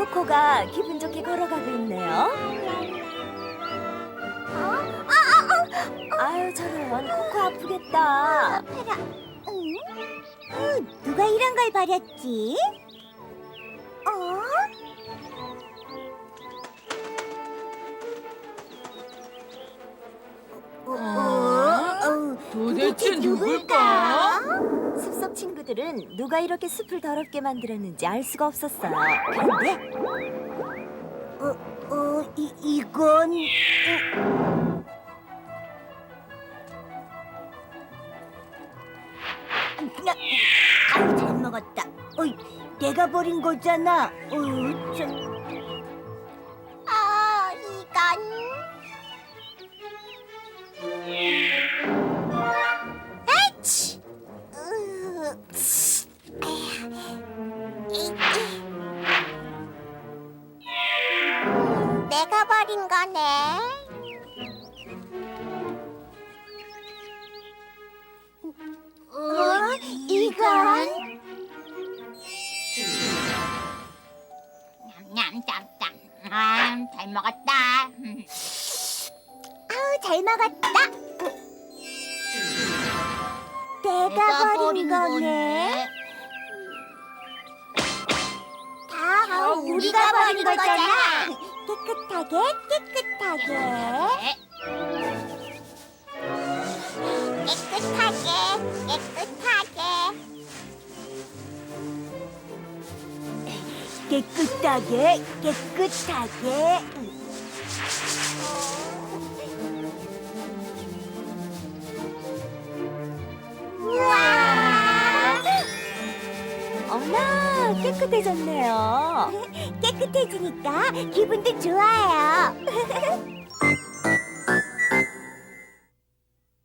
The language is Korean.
코코가 기분 좋게 걸어가고 있네요. 아유 저런 코코 아프겠다. 아파라. 응? 어, 누가 이런 걸 버렸지? 어? 어? 어? 도대체 누굴까? 친구들은 누가 이렇게 숲을 더럽게 만들었는지 알 수가 없었어요. 그런데 어, 어, 이, 이건 어. 나, 아유 잘 먹었다. 어이, 내가 버린 거잖아. 어, 저... 내가 버린 거네. 어, 이건? 냠냠 아, 잘 먹었다. 아우, 잘 먹었다. 내가 버린 거네. 다 우리가 버린 거잖아. 깨끗하게, 깨끗하게. 깨끗하게, 깨끗하게. 깨끗하게, 깨끗하게. 깨끗해졌네요. 깨끗해지니까 기분도 좋아요.